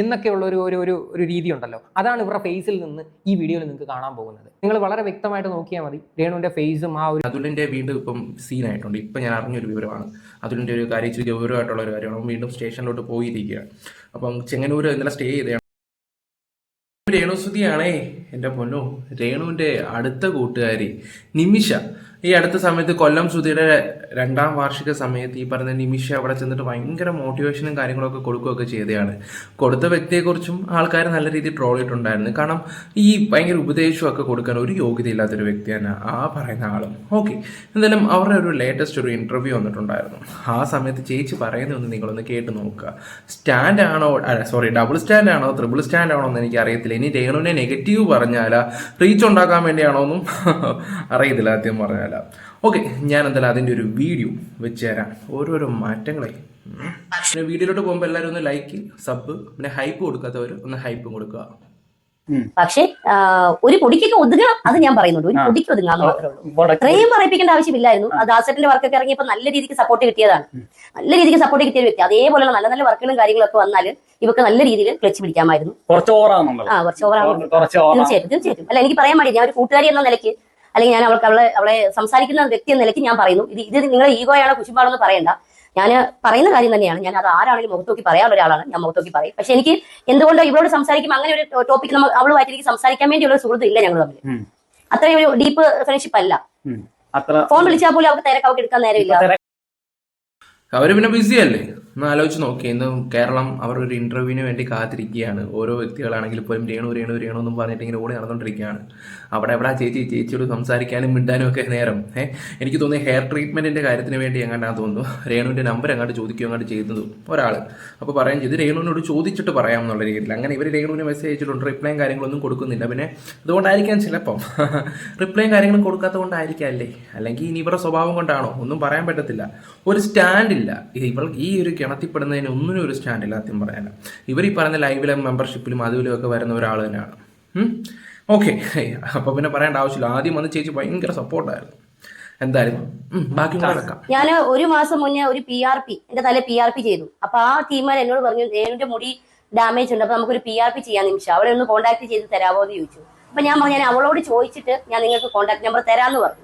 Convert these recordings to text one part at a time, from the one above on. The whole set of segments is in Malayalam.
എന്നൊക്കെയുള്ള ഒരു ഒരു ഒരു ഒരു രീതി ഉണ്ടല്ലോ അതാണ് ഇവരുടെ ഫേസിൽ നിന്ന് ഈ വീഡിയോയിൽ നിങ്ങൾക്ക് കാണാൻ പോകുന്നത്. നിങ്ങൾ വളരെ വ്യക്തമായിട്ട് നോക്കിയാൽ മതി. രേണുവിന്റെ ഫേസും ആ ഒരു അതുലിന്റെ വീണ്ടും ഇപ്പം സീനായിട്ടുണ്ട് ഇപ്പം ഞാൻ അറിഞ്ഞൊരു വിവരമാണ്. അതുലിന്റെ ഒരു കാര്യം ഇച്ചിരി ഗൗരവമായിട്ടുള്ള ഒരു കാര്യമാണ്. വീണ്ടും സ്റ്റേഷനിലോട്ട് പോയിരിക്കുകയാണ് അപ്പം ചെങ്ങന്നൂർ ഇന്നലെ സ്റ്റേ ചെയ്തതാണ് രേണുസുതിയാണേ എന്റെ പൊന്നു. രേണുവിന്റെ അടുത്ത കൂട്ടുകാരി നിമിഷ ഈ അടുത്ത സമയത്ത് കൊല്ലം സുധിയുടെ രണ്ടാം വാർഷിക സമയത്ത് ഈ പറഞ്ഞ നിമിഷ അവിടെ ചെന്നിട്ട് ഭയങ്കര മോട്ടിവേഷനും കാര്യങ്ങളൊക്കെ കൊടുക്കുകയൊക്കെ ചെയ്തതാണ് കൊടുത്ത വ്യക്തിയെക്കുറിച്ചും ആൾക്കാർ നല്ല രീതിയിൽ ട്രോൾ ചെയ്തിട്ടുണ്ടായിരുന്നു. കാരണം ഈ ഭയങ്കര ഉപദേശമൊക്കെ കൊടുക്കാൻ ഒരു യോഗ്യതയില്ലാത്തൊരു വ്യക്തിയാണ് ആ പറയുന്ന ആളും. ഓക്കെ എന്തായാലും അവരുടെ ഒരു ലേറ്റസ്റ്റ് ഒരു ഇന്റർവ്യൂ വന്നിട്ടുണ്ടായിരുന്നു. ആ സമയത്ത് ചേച്ചി പറയുന്നതൊന്ന് നിങ്ങളൊന്ന് കേട്ട് നോക്കുക. സ്റ്റാൻഡ് ആണോ സോറി ഡബിൾ സ്റ്റാൻഡ് ആണോ ത്രിബിൾ സ്റ്റാൻഡ് ആണോ എന്ന് എനിക്ക് അറിയത്തില്ല. ഇനി രേണുവിനെ നെഗറ്റീവ് പറഞ്ഞാലാ റീച്ച് ഉണ്ടാക്കാൻ വേണ്ടിയാണോ എന്നും അറിയത്തില്ല ആദ്യം പറഞ്ഞാൽ ഓക്കെ ഞാൻ എന്തായാലും അതിന്റെ ഒരു വീഡിയോ വെച്ച് തരാം. ഓരോരോ മാറ്റങ്ങളെ. പിന്നെ വീഡിയോയിലോട്ട് പോകുമ്പോൾ എല്ലാവരും ഒന്ന് ലൈക്ക് സബ് പിന്നെ ഹൈപ്പ് കൊടുക്കാത്തവർ ഒന്ന് ഹൈപ്പും കൊടുക്കുക. പക്ഷേ ഒരു പൊടിക്കൊക്കെ ഒതുങ്ങണം. അത് ഞാൻ പറയുന്നുണ്ട്. ഒരു പൊടിക്ക് ഒതുങ്ങാന്ന് മാത്രമേ ഉള്ളൂ. ഇത്രയും പറയിപ്പിക്കേണ്ട ആവശ്യമില്ലായിരുന്നു. അത് ദാസേട്ടന്റെ വർക്കൊക്കെ ഇറങ്ങിയപ്പോൾ നല്ല രീതിക്ക് സപ്പോർട്ട് കിട്ടിയതാണ്. നല്ല രീതിക്ക് സപ്പോർട്ട് കിട്ടിയ വ്യക്തി. അതേപോലെയുള്ള നല്ല നല്ല വർക്കുകളും കാര്യങ്ങളൊക്കെ വന്നാൽ ഇവർക്ക് നല്ല രീതിയിൽ ക്ലച്ച് പിടിക്കാമായിരുന്നു. കുറച്ച് ഓവറാണുള്ളത് ആ കുറച്ച് ഓവറാണ് കുറച്ച് ഓവറാണ് തീർച്ചയായിട്ടും തീർച്ചയായിട്ടും. അല്ല എനിക്ക് പറയാൻ മതി ഞാൻ ഒരു കൂട്ടുകാരി എന്ന നിലയ്ക്ക് അല്ലെങ്കിൽ ഞാൻ അവൾക്ക് അവളെ അവളെ സംസാരിക്കുന്ന വ്യക്തി എന്ന നിലയ്ക്ക് ഞാൻ പറയുന്നു. ഇത് ഇത് നിങ്ങളെ ഈഗോയാണോ കുശുമ്പാണോ എന്ന് പറയണ്ട. ഞാൻ പറയുന്ന കാര്യം തന്നെയാണ്. ഞാൻ അത് ആരാണെങ്കിലും മുഖത്ത് നോക്കി പറയാനുള്ള ഒരാളാണ്. ഞാൻ മുഖത്ത് നോക്കി പറയും. പക്ഷെ എനിക്ക് എന്തുകൊണ്ടോ ഇവളോട് സംസാരിക്കുമ്പോൾ അങ്ങനെ ഒരു ടോപ്പിക് നമ്മൾ അവളുമായിട്ട് എനിക്ക് സംസാരിക്കാൻ വേണ്ടിയുള്ള സുഹൃത്ത് ഇല്ല ഞങ്ങൾ തമ്മിൽ. അത്രയും ഒരു ഡീപ്പ് ഫ്രണ്ട്ഷിപ്പ് അല്ല. അത്ര ഫോൺ വിളിച്ചാൽ പോലും അവർക്ക് തിരക്ക് അവർക്ക് എടുക്കാൻ നേരമില്ല. അവർ പിന്നെ ബിസി അല്ലേ? ഒന്ന് ആലോചിച്ച് നോക്കി. ഇന്ന് കേരളം അവർ ഒരു ഇന്റർവ്യൂവിന് വേണ്ടി കാത്തിരിക്കുകയാണ്. ഓരോ വ്യക്തികളാണെങ്കിൽ പോലും രേണു രേണു രേണു എന്നും പറഞ്ഞിട്ട് ഇങ്ങനെ ഓടി നടന്നുകൊണ്ടിരിക്കുകയാണ്. അവിടെ എവിടെ ചേച്ചി? ചേച്ചിയോട് സംസാരിക്കാനും മിണ്ടാനും ഒക്കെ നേരം. എനിക്ക് തോന്നിയ ഹെയർ ട്രീറ്റ്മെന്റിന്റെ കാര്യത്തിന് വേണ്ടി എങ്ങാണ്ടാന്ന് തോന്നുന്നു. രേണുവിന്റെ നമ്പർ അങ്ങോട്ട് ചോദിക്കുകയോ അങ്ങോട്ട് ചെയ്തത് ഒരാൾ അപ്പോൾ പറയാൻ ചെയ്ത്. രേണുവിനോട് ചോദിച്ചിട്ട് പറയാം എന്നുള്ള രീതിയിൽ. അങ്ങനെ ഇവർ രേണുവിന് മെസ്സേജ് അയച്ചിട്ടുണ്ട്. റിപ്ലൈയും കാര്യങ്ങളൊന്നും കൊടുക്കുന്നില്ല. പിന്നെ അതുകൊണ്ടായിരിക്കാം ചിലപ്പം. റിപ്ലൈയും കാര്യങ്ങളും കൊടുക്കാത്തത് കൊണ്ടായിരിക്കാം അല്ലേ? അല്ലെങ്കിൽ ഇനി ഇവരുടെ സ്വഭാവം കൊണ്ടാണോ? ഒന്നും പറയാൻ പറ്റത്തില്ല. ഒരു സ്റ്റാൻഡില്ല ഇവൾ ഈ ഒരു കിണത്തിപ്പെടുന്നതിന് ഒന്നിനും ഒരു സ്റ്റാൻഡ് ആദ്യം സത്യം പറയാൻ ഇവർ ഈ പറയുന്ന ലൈവിലും മെമ്പർഷിപ്പിലും അതിലും ഒക്കെ വരുന്ന ഒരാൾ തന്നെയാണ്. ഓക്കെ അപ്പൊ പിന്നെ പറയേണ്ട ആവശ്യമില്ല. ആദ്യം വന്ന് ചേച്ചി ഭയങ്കര സപ്പോർട്ടായിരുന്നു എന്തായാലും ബാക്കി ഞാൻ ഒരു മാസം മുന്നേ ഒരു പി ആർ പി എന്റെ തല പി ആർ പി ചെയ്തു. അപ്പൊ ആ ടീമാർ എന്നോട് പറഞ്ഞു എന്റെ മുടി ഡാമേജ് ഉണ്ട് അപ്പൊ നമുക്കൊരു പി ആർ പി ചെയ്യാൻ നിമിഷം അവളെ ഒന്ന് കോൺടാക്ട് ചെയ്ത് തരാമോ എന്ന് ചോദിച്ചു. അപ്പൊ ഞാൻ പറഞ്ഞു ഞാൻ അവളോട് ചോദിച്ചിട്ട് ഞാൻ നിങ്ങൾക്ക് കോൺടാക്ട് നമ്പർ തരാമെന്ന് പറഞ്ഞു.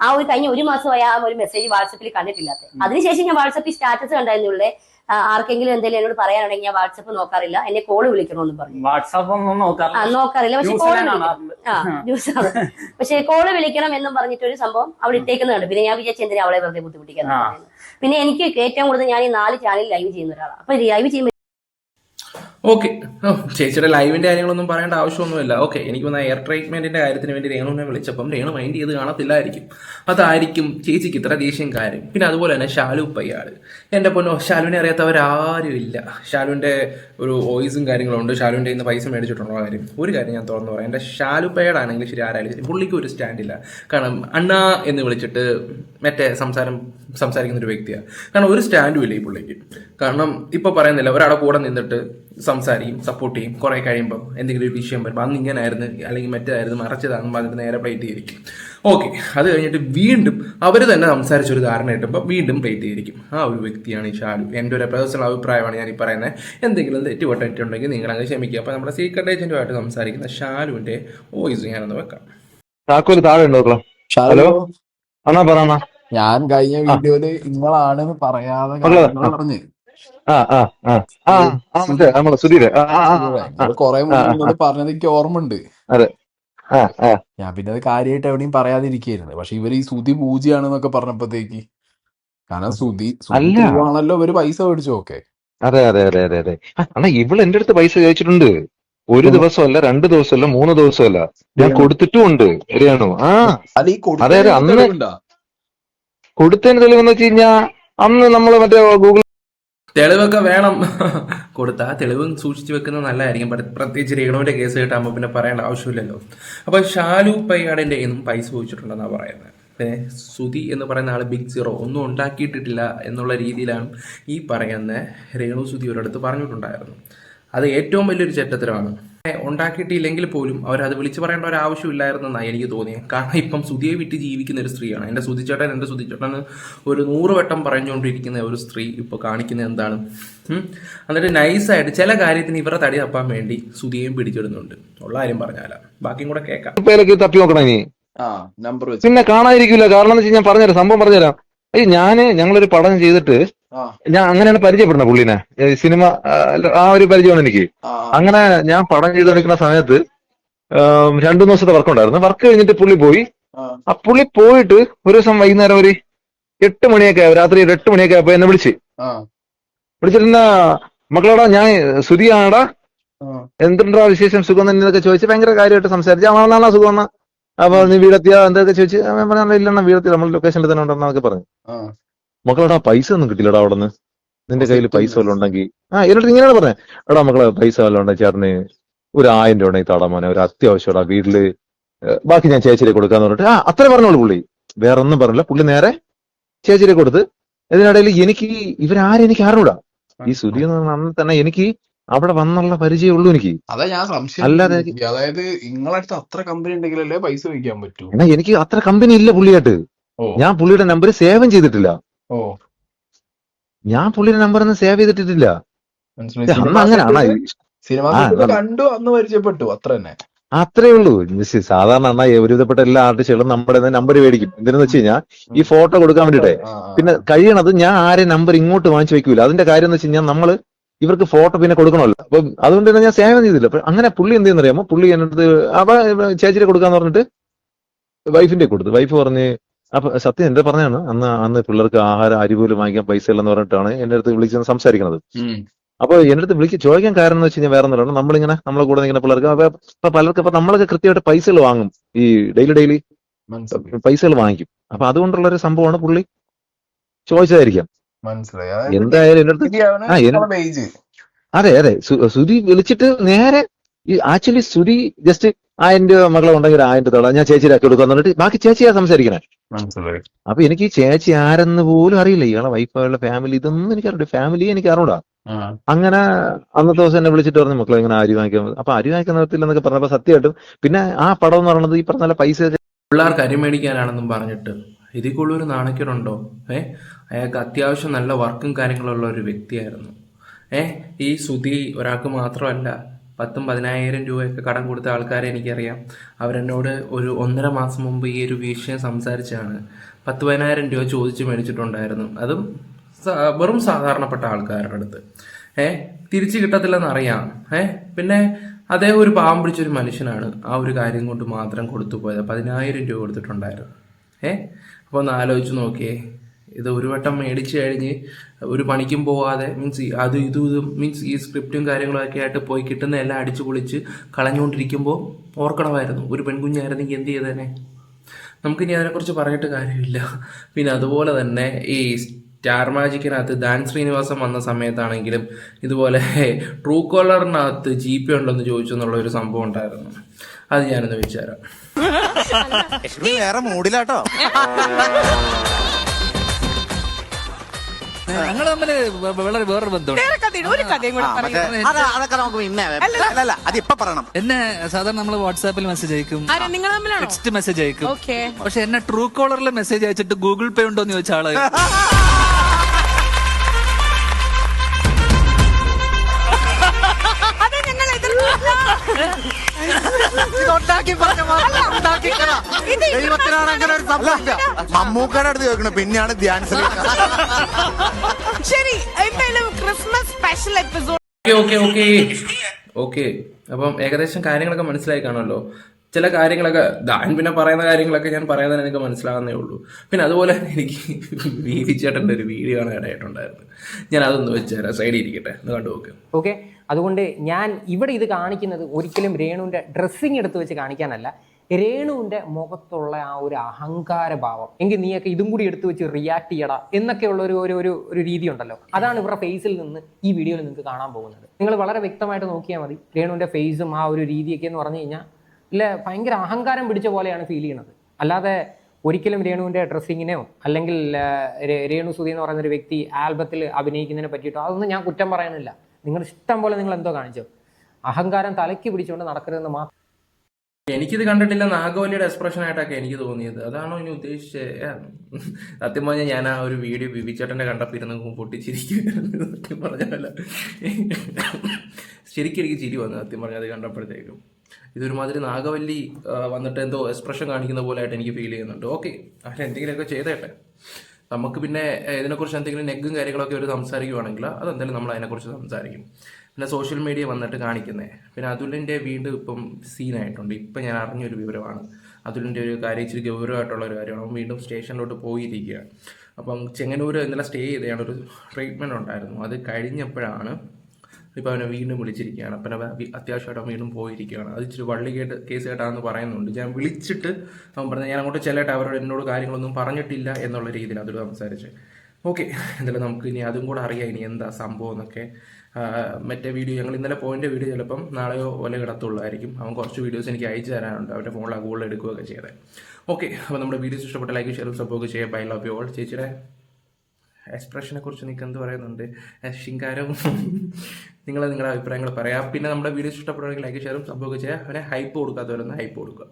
ആ ഒരു കഴിഞ്ഞ ഒരു മാസമായി ആ ഒരു മെസ്സേജ് വാട്സപ്പിൽ കണ്ടിട്ടില്ലാത്ത. അതിനുശേഷം ഞാൻ വാട്സപ്പിൽ സ്റ്റാറ്റസ് കണ്ടായിരുന്നുള്ളേ ആർക്കെങ്കിലും എന്തെങ്കിലും എന്നോട് പറയാനുണ്ടെങ്കിൽ ഞാൻ വാട്സപ്പ് നോക്കാറില്ല. എന്നെ കോൾ വിളിക്കണമെന്ന് പറഞ്ഞു. വാട്സപ്പ് ഒന്നും നോക്കാറില്ല. പക്ഷെ കോൾ കോൾ ലാണ് ആ ന്യൂസ് ആണ്. പക്ഷെ കോൾ വിളിക്കണം എന്നും പറഞ്ഞിട്ട് ഒരു സംഭവം അവിടെ ഇട്ടേക്കുന്നുണ്ട്. പിന്നെ ഞാൻ വിചാരിച്ചു എന്തിനാ അവളെ വെറുതെ ബുദ്ധിമുട്ടിക്കാൻ ആ. പിന്നെ എനിക്ക് ഏറ്റവും കൂടുതൽ ഞാൻ ഈ നാല് ചാനൽ ലൈവ് ചെയ്യുന്ന ഒരാളാണ് അപ്പൊ ലൈവ് ചെയ്യുമ്പോൾ ഓക്കെ ഓ ചേച്ചിയുടെ ലൈവിന്റെ കാര്യങ്ങളൊന്നും പറയേണ്ട ആവശ്യമൊന്നുമില്ല. ഓക്കെ എനിക്ക് വന്ന എയർ ട്രീറ്റ്മെന്റിന്റെ കാര്യത്തിന് വേണ്ടി രേണുവിനെ വിളിച്ചപ്പം രേണു മൈൻഡ് ചെയ്ത് കാണത്തില്ലായിരിക്കും. അതായിരിക്കും ചേച്ചിക്ക് ഇത്ര ദേഷ്യം കാര്യം. പിന്നെ അതുപോലെ തന്നെ ഷാലു പയ്യാൾ. എന്റെ പൊന്നോ ഷാലുവിനെ അറിയാത്തവരാരും ഇല്ല ഷാലുവിന്റെ ഒരു വോയിസും കാര്യങ്ങളും ഉണ്ട് ഷാലുവിന്റെ ഇന്ന് പൈസ മേടിച്ചിട്ടുള്ള കാര്യം. ഒരു കാര്യം ഞാൻ തുറന്നു പറയാം. എന്റെ ഷാലു പയ്യാടാണെങ്കിൽ ശരി ആരായാലും പുള്ളിക്ക് ഒരു സ്റ്റാൻഡില്ല കാരണം അണ്ണ എന്ന് വിളിച്ചിട്ട് മറ്റേ സംസാരം സംസാരിക്കുന്ന ഒരു വ്യക്തിയാണ് കാരണം ഒരു സ്റ്റാൻഡും ഇല്ല ഈ പുള്ളിക്ക്. കാരണം ഇപ്പോൾ പറയുന്നില്ല ഒരാളെ കൂടെ നിന്നിട്ട് സംസാരിക്കും സപ്പോർട്ട് ചെയ്യും കുറേ കഴിയുമ്പോൾ എന്തെങ്കിലും ഒരു വിഷയം വരുമ്പോൾ അന്ന് ഇങ്ങനായിരുന്നു അല്ലെങ്കിൽ മറ്റേതായിരുന്നു മറച്ചതാണെന്ന് പറഞ്ഞിട്ട് നേരെ പ്ലേറ്റ് ചെയ്തിരിക്കും. ഓക്കെ അത് കഴിഞ്ഞിട്ട് വീണ്ടും അവർ തന്നെ സംസാരിച്ചൊരു ധാരണ കിട്ടുമ്പോൾ വീണ്ടും പ്ലേറ്റ് ചെയ്തിരിക്കും. ആ ഒരു വ്യക്തിയാണ് ഈ ഷാലു. എന്റെ ഒരു പേഴ്സണൽ അഭിപ്രായമാണ് ഞാൻ ഈ പറയുന്നത്. എന്തെങ്കിലും തെറ്റുപെട്ടിട്ടുണ്ടെങ്കിൽ നിങ്ങൾ അങ്ങ് ക്ഷമിക്കുക. അപ്പോൾ നമ്മുടെ സീക്രട്ട് ഏജന്റുമായിട്ട് സംസാരിക്കുന്ന ഷാലുവിന്റെ വോയിസ് ഞാനൊന്ന് വെക്കാം. താക്കോൽ താഴെ ഉണ്ടോ ഹലോ? അണ്ണാ പറ അണ്ണാ. ഞാൻ കഴിഞ്ഞ വീഡിയോയിൽ നിങ്ങളാണെന്ന് പറയാതെ പറഞ്ഞ്. കൊറേ പറഞ്ഞത് എനിക്ക് ഓർമ്മയുണ്ട്. ആ ആ. ഞാൻ പിന്നെ അത് കാര്യമായിട്ട് എവിടെയും പറയാതിരിക്കായിരുന്നു പക്ഷെ ഇവർ ഈ സുതി പൂജയാണെന്നൊക്കെ പറഞ്ഞപ്പോഴത്തേക്ക് കാരണം സുതി. ആണല്ലോ ഇവർ പൈസ മേടിച്ചു ഓക്കെ അതെ അതെ അതെ അതെ അതെ. അണ്ണാ ഇവൾ എന്റെ അടുത്ത് പൈസ ചോദിച്ചിട്ടുണ്ട്. ഒരു. ദിവസമല്ല രണ്ട് ദിവസമല്ല മൂന്ന് ദിവസമല്ല. ഞാൻ കൊടുത്തിട്ടും ഉണ്ട് ശരിയാണോ? ആ. അതെ അതെ. അന്ന്? കൊടുത്തതിന് തെളിവെന്ന് വെച്ച് കഴിഞ്ഞാ അന്ന് നമ്മൾ മറ്റേ ഗൂഗിൾ തെളിവൊക്കെ വേണം. കൊടുത്ത ആ തെളിവ് സൂക്ഷിച്ചു വെക്കുന്നത് നല്ലതായിരിക്കും. പ്ര- പ്രത്യേകിച്ച് രേണുവിന്റെ കേസ് കേട്ടാകുമ്പോൾ പിന്നെ പറയേണ്ട ആവശ്യമില്ലല്ലോ. അപ്പോൾ ഷാലു പയ്യാടിന്റെ എന്നും പൈസ ചോദിച്ചിട്ടുണ്ടെന്നാണ് പറയുന്നത്. പിന്നെ സുതി എന്ന് പറയുന്ന ആൾ ബിഗ് സീറോ ഒന്നും ഉണ്ടാക്കിയിട്ടിട്ടില്ല എന്നുള്ള രീതിയിലാണ് ഈ പറയുന്ന രേണു സുതി ഒരിടത്ത് പറഞ്ഞിട്ടുണ്ടായിരുന്നു. അത് ഏറ്റവും വലിയൊരു ചെറ്റത്തരമാണ്. ഉണ്ടാക്കിയിട്ടില്ലെങ്കിൽ പോലും അവരത് വിളിച്ചു പറയേണ്ട ഒരു ആവശ്യമില്ലായിരുന്നെന്നാണ് എനിക്ക് തോന്നിയത് കാരണം ഇപ്പം സുതിയെ വിട്ട് ജീവിക്കുന്ന ഒരു സ്ത്രീയാണ്. എന്റെ സുതിച്ചേട്ടൻ എന്റെ സുതിച്ചേട്ടൻ ഒരു നൂറ് വട്ടം പറഞ്ഞുകൊണ്ടിരിക്കുന്ന ഒരു സ്ത്രീ ഇപ്പോൾ കാണിക്കുന്നത് എന്താണ്? ഉം? എന്നിട്ട് നൈസായിട്ട് ചില കാര്യത്തിന് ഇവരെ തടി തപ്പാൻ വേണ്ടി സുതിയെയും പിടിച്ചിടുന്നുണ്ട്. ഉള്ള കാര്യം പറഞ്ഞാല. ബാക്കിയും കൂടെ കേൾക്കാം. തപ്പി നോക്കണം ഇനി? ആ നമ്പർ വെച്ച്. പിന്നെ കാണാതിരിക്കില്ല. കാരണം എന്ന് വെച്ചാൽ ഞാൻ പറഞ്ഞുതരാം. സംഭവം പറഞ്ഞുതരാം. ഈ ഞാൻ ഞങ്ങളൊരു പടം ചെയ്തിട്ട് ഞാൻ അങ്ങനെയാണ് പരിചയപ്പെടുന്നത് പുള്ളിനെ. സിനിമ ആ, ഒരു പരിചയമാണ് എനിക്ക്. അങ്ങനെ ഞാൻ പടം ചെയ്തുകൊണ്ടിരിക്കുന്ന സമയത്ത് രണ്ടു ദിവസത്തെ വർക്ക് ഉണ്ടായിരുന്നു. വർക്ക് കഴിഞ്ഞിട്ട് പുള്ളി പോയി. ആ. പുള്ളി പോയിട്ട് ഒരു ദിവസം വൈകുന്നേരം ഒരു എട്ട് മണിയൊക്കെ രാത്രി ഒരു എട്ട് മണിയൊക്കെ ആയപ്പോ എന്നെ വിളിച്ച്. വിളിച്ചിരുന്ന മക്കളോടാ ഞാൻ സുതിയാടാ ആ. എന്തുണ്ടാ വിശേഷം? സുഖം തന്നെ എന്നൊക്കെ ചോദിച്ച് ഭയങ്കര കാര്യമായിട്ട് സംസാരിച്ചു ആ നാളെ സുഖം എന്നാ അപ്പൊ നീ വീടെത്തിയാ? എന്തൊക്കെ ചോദിച്ചു? അവൻ പറഞ്ഞു ഇല്ലെണ്ണ വീടെത്തി നമ്മൾ ലൊക്കേഷനിൽ തന്നെ ഉണ്ടെന്നൊക്കെ പറഞ്ഞു. മക്കളെടാ പൈസ ഒന്നും കിട്ടില്ലടാ അവിടെ നിന്ന് നിന്റെ കയ്യിൽ പൈസ വല്ലതും ഉണ്ടെങ്കിൽ ആ എന്നിട്ട് ഇങ്ങനെയാണ് പറഞ്ഞത് എടാ മക്കളെ പൈസ വല്ലതും ഉണ്ടെങ്കിൽ ചേട്ടന് ഒരു ആയിരം രൂപ ഉണ്ടെങ്കിൽ താടാ മോനെ. ഒരു അത്യാവശ്യമാടാ വീട്ടിൽ ബാക്കി ഞാൻ ചേച്ചിയിലേക്ക് കൊടുക്കാന്ന് പറഞ്ഞിട്ട്. ആ അത്ര പറഞ്ഞോളൂ പുള്ളി. വേറെ ഒന്നും പറഞ്ഞില്ല. പുള്ളി നേരെ ചേച്ചിയിലേക്ക് കൊടുത്ത്. ഇതിനിടയിൽ എനിക്ക് ഇവരാരും എനിക്ക് അറിഞ്ഞൂടാ. ഈ സുധി എന്ന് പറഞ്ഞ അന്ന് തന്നെ എനിക്ക് അവിടെ വന്നുള്ള പരിചയമുള്ളൂ എനിക്ക്. അതാ ഞാൻ സംശയം അല്ലാതെ- അതായത് നിങ്ങളടുത്ത് അത്ര കമ്പനി ഉണ്ടെങ്കിലല്ലേ പൈസ വയ്ക്കാൻ പറ്റൂ? എന്നാ എനിക്ക് അത്ര കമ്പനി ഇല്ല പുള്ളിയായിട്ട്. ഞാൻ പുള്ളിയുടെ നമ്പർ സേവ് ചെയ്തിട്ടില്ല. ഓ. ഞാൻ പുള്ളിയുടെ നമ്പർ ഒന്നും സേവ് ചെയ്തിട്ടില്ല. അങ്ങനെയാണ് കണ്ടു അന്ന് പരിചയപ്പെട്ടു. അത്ര തന്നെ. അത്രേ ഉള്ളൂ. സാധാരണ എന്നാ ഒരുവിധപ്പെട്ട എല്ലാ ആർട്ടിസ്റ്റുകളും നമ്മുടെ നമ്പർ മേടിക്കും. എന്തിനെന്ന് വെച്ച് കഴിഞ്ഞാൽ ഈ ഫോട്ടോ കൊടുക്കാൻ വേണ്ടിട്ടെ പിന്നെ കഴിയണത് ഞാൻ ആരെ നമ്പർ ഇങ്ങോട്ട് വാങ്ങിച്ചു വെക്കൂല. അതിന്റെ കാര്യം എന്ന് വെച്ച് കഴിഞ്ഞാൽ നമ്മൾ ഇവർക്ക് ഫോട്ടോ പിന്നെ കൊടുക്കണമല്ലോ. അപ്പം അതുകൊണ്ട് തന്നെ ഞാൻ സേവനം ചെയ്തില്ല. അപ്പൊ അങ്ങനെ പുള്ളി എന്ത് ചെയ്യുന്നറിയാമോ? പുള്ളി എന്നടുത്ത് അപ്പൊ ചേച്ചിയെ കൊടുക്കാന്ന് പറഞ്ഞിട്ട് വൈഫിന്റെ കൊടുത്തു. വൈഫ് പറഞ്ഞ് അപ്പൊ സത്യം എന്റെ പറഞ്ഞാണ് അന്ന് അന്ന് പിള്ളേർക്ക് ആഹാരം അരി പോലും വാങ്ങിക്കാൻ പൈസ ഇല്ലെന്ന് പറഞ്ഞിട്ടാണ് എന്റെ അടുത്ത് വിളിച്ച് സംസാരിക്കുന്നത്. അപ്പൊ എന്റെ അടുത്ത് വിളിച്ച് ചോദിക്കാൻ കാരണം എന്ന് വെച്ച് കഴിഞ്ഞാൽ വേറെ ഒന്നുമില്ല നമ്മളിങ്ങനെ നമ്മളെ കൂടെ നിൽക്കുന്ന പിള്ളേർക്ക് അപ്പൊ പലർക്ക് അപ്പൊ നമ്മളൊക്കെ കൃത്യമായിട്ട് പൈസകൾ വാങ്ങും. ഈ ഡെയിലി ഡെയിലി പൈസകൾ വാങ്ങിക്കും. അപ്പൊ അതുകൊണ്ടുള്ള ഒരു സംഭവമാണ് പുള്ളി ചോദിച്ചതായിരിക്കാം. മനസ്സിലായി. അതെ അതെ. സുരി സുധി വിളിച്ചിട്ട് നേരെ ആക്ച്വലി സുധി ജസ്റ്റ് ആ എന്റെ മകളെ ഉണ്ടെങ്കിൽ ഒരു എന്റെ രൂപ ഞാൻ ചേച്ചി ആക്കി കൊടുക്കാൻ പറഞ്ഞിട്ട് ബാക്കി ചേച്ചിയാ സംസാരിക്കണേ. അപ്പൊ എനിക്ക് ഈ ചേച്ചി ആരെന്ന് പോലും അറിയില്ല. ഇയാളെ വൈഫ് ഫാമിലി ഇതൊന്നും എനിക്ക് അറിയില്ല ഫാമിലി എനിക്ക് അറിഞ്ഞൂടാ. അങ്ങനെ അന്നത്തെ ദിവസം എന്നെ വിളിച്ചിട്ട് പറഞ്ഞു മക്കളെ ഇങ്ങനെ അരി വാങ്ങിക്കാൻ വന്നു." അപ്പൊ അരി വാങ്ങിക്കാൻ നിർത്തില്ല എന്നൊക്കെ പറഞ്ഞപ്പോ സത്യമായിട്ടും പിന്നെ ആ പടം എന്ന് പറയുന്നത് ഈ പറഞ്ഞ പൈസ പിള്ളേർക്ക് അരി മേടിക്കാനാണെന്നും പറഞ്ഞിട്ട് ഇതിൽ കൂടുതലൊരു നാണക്കേടുണ്ടോ? ഏ? അയാൾക്ക് അത്യാവശ്യം നല്ല വർക്കും കാര്യങ്ങളുള്ള ഒരു വ്യക്തിയായിരുന്നു. ഏ? ഈ സുധി ഒരാൾക്ക് മാത്രമല്ല പത്തും പതിനായിരം രൂപയൊക്കെ കടം കൊടുത്ത ആൾക്കാരെ എനിക്കറിയാം. അവരെന്നോട് ഒരു ഒന്നര മാസം മുമ്പ് ഈ ഒരു വിഷയം സംസാരിച്ചാണ് പത്ത് പതിനായിരം രൂപ ചോദിച്ച് മേടിച്ചിട്ടുണ്ടായിരുന്നു. അതും വെറും സാധാരണപ്പെട്ട ആൾക്കാരുടെ അടുത്ത്. ഏ? തിരിച്ചു കിട്ടത്തില്ലെന്ന് അറിയാം ഏ? പിന്നെ അദ്ദേഹം ഒരു പാവം പിടിച്ചൊരു മനുഷ്യനാണ്. ആ ഒരു കാര്യം കൊണ്ട് മാത്രം കൊടുത്തു പോയത്. പതിനായിരം രൂപ കൊടുത്തിട്ടുണ്ടായിരുന്നു. ഏ? അപ്പോൾ ഒന്ന് ആലോചിച്ച് നോക്കിയേ. ഇത് ഒരു വട്ടം മേടിച്ച് കഴിഞ്ഞ് ഒരു പണിക്കും പോവാതെ മീൻസ് അത് ഇതും ഇതും മീൻസ് ഈ സ്ക്രിപ്റ്റും കാര്യങ്ങളൊക്കെ ആയിട്ട് പോയി കിട്ടുന്ന എല്ലാം അടിച്ചു പൊളിച്ച് കളഞ്ഞുകൊണ്ടിരിക്കുമ്പോൾ ഓർക്കണമായിരുന്നു. ഒരു പെൺകുഞ്ഞായിരുന്നെങ്കിൽ എന്ത് ചെയ്തേനെ? നമുക്കിനി അതിനെക്കുറിച്ച് പറഞ്ഞിട്ട് കാര്യമില്ല. പിന്നെ അതുപോലെ തന്നെ ഈ സ്റ്റാർ മാജിക്കിനകത്ത് ദാൻ ശ്രീനിവാസൻ വന്ന സമയത്താണെങ്കിലും ഇതുപോലെ ട്രൂ കോളറിനകത്ത് ജി പി ഉണ്ടെന്ന് ചോദിച്ചു എന്നുള്ള ഒരു സംഭവം ഉണ്ടായിരുന്നു. അത് ഞാനൊന്ന് വെച്ചുതരാം വേറെ മൂഡിലാട്ടോ ഞങ്ങൾ തമ്മിൽ വളരെ വേറൊരു ബന്ധമുണ്ട്. ഒരു കഥയും കൂടെ പറയൂ. അതാ അതൊക്കെ നമുക്ക് പിന്നെ അല്ലല്ല. അത് ഇപ്പൊ പറയണം. എന്നെ സാധാരണ നമ്മൾ വാട്സാപ്പിൽ മെസ്സേജ് അയക്കും. ആരാ നിങ്ങൾ തമ്മിലാണോ? ടെക്സ്റ്റ് മെസ്സേജ് അയക്കും. ഓക്കെ. പക്ഷെ എന്നെ ട്രൂ കോളറിൽ മെസ്സേജ് അയച്ചിട്ട് ഗൂഗിൾ പേ ഉണ്ടോ എന്ന് ചോദിച്ച ആൾ. അത് ഞങ്ങൾ എതിർത്തില്ല. ഉണ്ടാക്കി പറഞ്ഞ പോലെ ഉണ്ടാക്കിക്കണ. ഇത് അങ്ങനെ ഒരു സംഭവമില്ല മമ്മൂക്കയുടെ അടുത്ത് കേൾക്കണം പിന്നെയാണ് ധ്യാൻ ശ്രീ എന്തായാലും Christmas special episode okay okay okay. Okay. അപ്പം ഏകദേശം കാര്യങ്ങളൊക്കെ മനസ്സിലായി കാണുമല്ലോ. ചില കാര്യങ്ങളൊക്കെ ദാൻ പിന്നെ പറയുന്ന കാര്യങ്ങളൊക്കെ ഞാൻ പറയുന്നതിന് എനിക്ക് മനസ്സിലാകുന്നേ ഉള്ളൂ. പിന്നെ അതുപോലെ തന്നെ എനിക്ക് ചേട്ടന്റെ ഒരു വീഡിയോ ആണ് ഇടയായിട്ടുണ്ടായിരുന്നു ഞാൻ അതൊന്ന് വെച്ചുതരാം സൈഡിൽ ഇരിക്കട്ടെ. ഒന്ന് കണ്ടു നോക്ക്. ഓക്കെ. അതുകൊണ്ട് ഞാൻ ഇവിടെ ഇത് കാണിക്കുന്നത് ഒരിക്കലും രേണുവിന്റെ ഡ്രസ്സിങ് എടുത്ത് വെച്ച് കാണിക്കാനല്ല. രേണുവിന്റെ മുഖത്തുള്ള ആ ഒരു അഹങ്കാരഭാവം. എങ്കിൽ നീയൊക്കെ ഇതും കൂടി എടുത്തു വെച്ച് റിയാക്ട് ചെയ്യടാ എന്നൊക്കെയുള്ള ഒരു ഒരു ഒരു ഒരു രീതി ഉണ്ടല്ലോ അതാണ് ഇവരുടെ ഫേസിൽ നിന്ന് ഈ വീഡിയോയിൽ നിങ്ങൾക്ക് കാണാൻ പോകുന്നത്. നിങ്ങൾ വളരെ വ്യക്തമായിട്ട് നോക്കിയാൽ മതി രേണുവിന്റെ ഫേസും ആ ഒരു രീതിയൊക്കെ എന്ന് പറഞ്ഞു കഴിഞ്ഞാൽ ഇല്ല ഭയങ്കര അഹങ്കാരം പിടിച്ച പോലെയാണ് ഫീൽ ചെയ്യുന്നത് അല്ലാതെ ഒരിക്കലും രേണുവിന്റെ ഡ്രസ്സിങ്ങിനെയോ അല്ലെങ്കിൽ രേണു സുധി എന്ന് പറയുന്ന ഒരു വ്യക്തി ആൽബത്തിൽ അഭിനയിക്കുന്നതിനെ പറ്റിയിട്ടോ അതൊന്നും ഞാൻ കുറ്റം പറയാനില്ല നിങ്ങൾ ഇഷ്ടം പോലെ നിങ്ങൾ എന്തോ കാണിച്ചോ. അഹങ്കാരം തലയ്ക്ക് പിടിച്ചുകൊണ്ട് നടക്കരുതെന്ന് മാത്രം എനിക്കിത് കണ്ടിട്ടില്ല. നാഗവല്ലിയുടെ എക്സ്പ്രഷൻ ആയിട്ടൊക്കെ എനിക്ക് തോന്നിയത്. അതാണോ ഇനി ഉദ്ദേശിച്ചത് സത്യം പറഞ്ഞാൽ ഞാൻ ആ ഒരു വീഡിയോ ബിബിച്ചേട്ടന്റെ കണ്ടപ്പോൾ ഇരുന്ന് പൊട്ടിച്ചിരിക്കുകയായിരുന്നു. ശരിക്കും എനിക്ക് ചിരി വന്നു. സത്യം പറഞ്ഞത് കണ്ടപ്പോഴത്തേക്കും. ഇതൊരുമാതിരി നാഗവല്ലി വന്നിട്ട് എന്തോ എക്സ്പ്രഷൻ കാണിക്കുന്ന പോലെ ആയിട്ട് എനിക്ക് ഫീൽ ചെയ്യുന്നുണ്ട്. ഓക്കെ അവരെന്തെങ്കിലുമൊക്കെ ചെയ്തേട്ടെ. നമുക്ക് പിന്നെ ഇതിനെക്കുറിച്ച് എന്തെങ്കിലും നെഗും കാര്യങ്ങളൊക്കെ ഒരു സംസാരിക്കുവാണെങ്കിൽ അതെന്തായാലും നമ്മൾ അതിനെക്കുറിച്ച് സംസാരിക്കും. പിന്നെ സോഷ്യൽ മീഡിയ വന്നിട്ട് കാണിക്കുന്നത് പിന്നെ അതുലിന്റെ വീണ്ടും ഇപ്പം സീനായിട്ടുണ്ട് ഇപ്പം ഞാൻ അറിഞ്ഞൊരു വിവരമാണ്. അതുലിന്റെ ഒരു കാര്യം ഇച്ചിരി ഗൗരവമായിട്ടുള്ള ഒരു കാര്യമാണ്. അവൻ വീണ്ടും സ്റ്റേഷനിലോട്ട് പോയിരിക്കുകയാണ്. അപ്പം ചെങ്ങന്നൂർ ഇന്നലെ സ്റ്റേ ചെയ്തതാണ് ഒരു ട്രീറ്റ്മെന്റ് ഉണ്ടായിരുന്നു. അത് കഴിഞ്ഞപ്പോഴാണ് ഇപ്പോൾ അവനെ വീണ്ടും വിളിച്ചിരിക്കുകയാണ്. അപ്പം അത്യാവശ്യമായിട്ട് അവൻ വീണ്ടും പോയിരിക്കുകയാണ്. അത് ഇച്ചിരി വള്ളി കേട്ട് കേസ് കേട്ടാണെന്ന് പറയുന്നുണ്ട്. ഞാൻ വിളിച്ചിട്ട് അവൻ പറഞ്ഞു ഞാൻ അങ്ങോട്ട് ചെല്ലട്ടെ. അവരോട് എന്നോട് കാര്യങ്ങളൊന്നും പറഞ്ഞിട്ടില്ല എന്നുള്ള രീതിയിൽ അതൊരു സംസാരിച്ച് ഓക്കെ. എന്തായാലും നമുക്ക് ഇനി അതും കൂടെ അറിയാം ഇനി എന്താ സംഭവം എന്നൊക്കെ. മറ്റേ വീഡിയോ ഞങ്ങൾ ഇന്നലെ പോയിന്റെ വീഡിയോ ചിലപ്പം നാളെയോ പോലെ കിടത്തുള്ളായിരിക്കും. അവൻ കുറച്ച് വീഡിയോസ് എനിക്ക് അയച്ചു തരാനുണ്ട്. അവരുടെ ഫോണിൽ ഗൂഗിളിൽ എടുക്കുകയൊക്കെ ചെയ്തത് ഓക്കെ. അപ്പോൾ നമ്മുടെ വീഡിയോസ് ഇഷ്ടപ്പെട്ട ലൈക്ക് ഷെയർ സപ്പോർട്ട് ചെയ്യുക. ബൈ ലവ് യു ഓൾ ചേച്ചിയുടെ എക്സ്പ്രഷനെ കുറിച്ച് നിങ്ങൾക്ക് എന്ത് പറയുന്നുണ്ട്? ശിങ്കാരവും നിങ്ങൾ നിങ്ങളുടെ അഭിപ്രായങ്ങൾ പറയാം. പിന്നെ നമ്മുടെ വീഡിയോസ് ഇഷ്ടപ്പെടുകയാണെങ്കിൽ ലൈക്ക് ഷെയറും സപ്പോർട്ട് ചെയ്യുക. അവനെ ഹൈപ്പ് കൊടുക്കാത്തവരൊന്ന് ഹൈപ്പ് കൊടുക്കുക.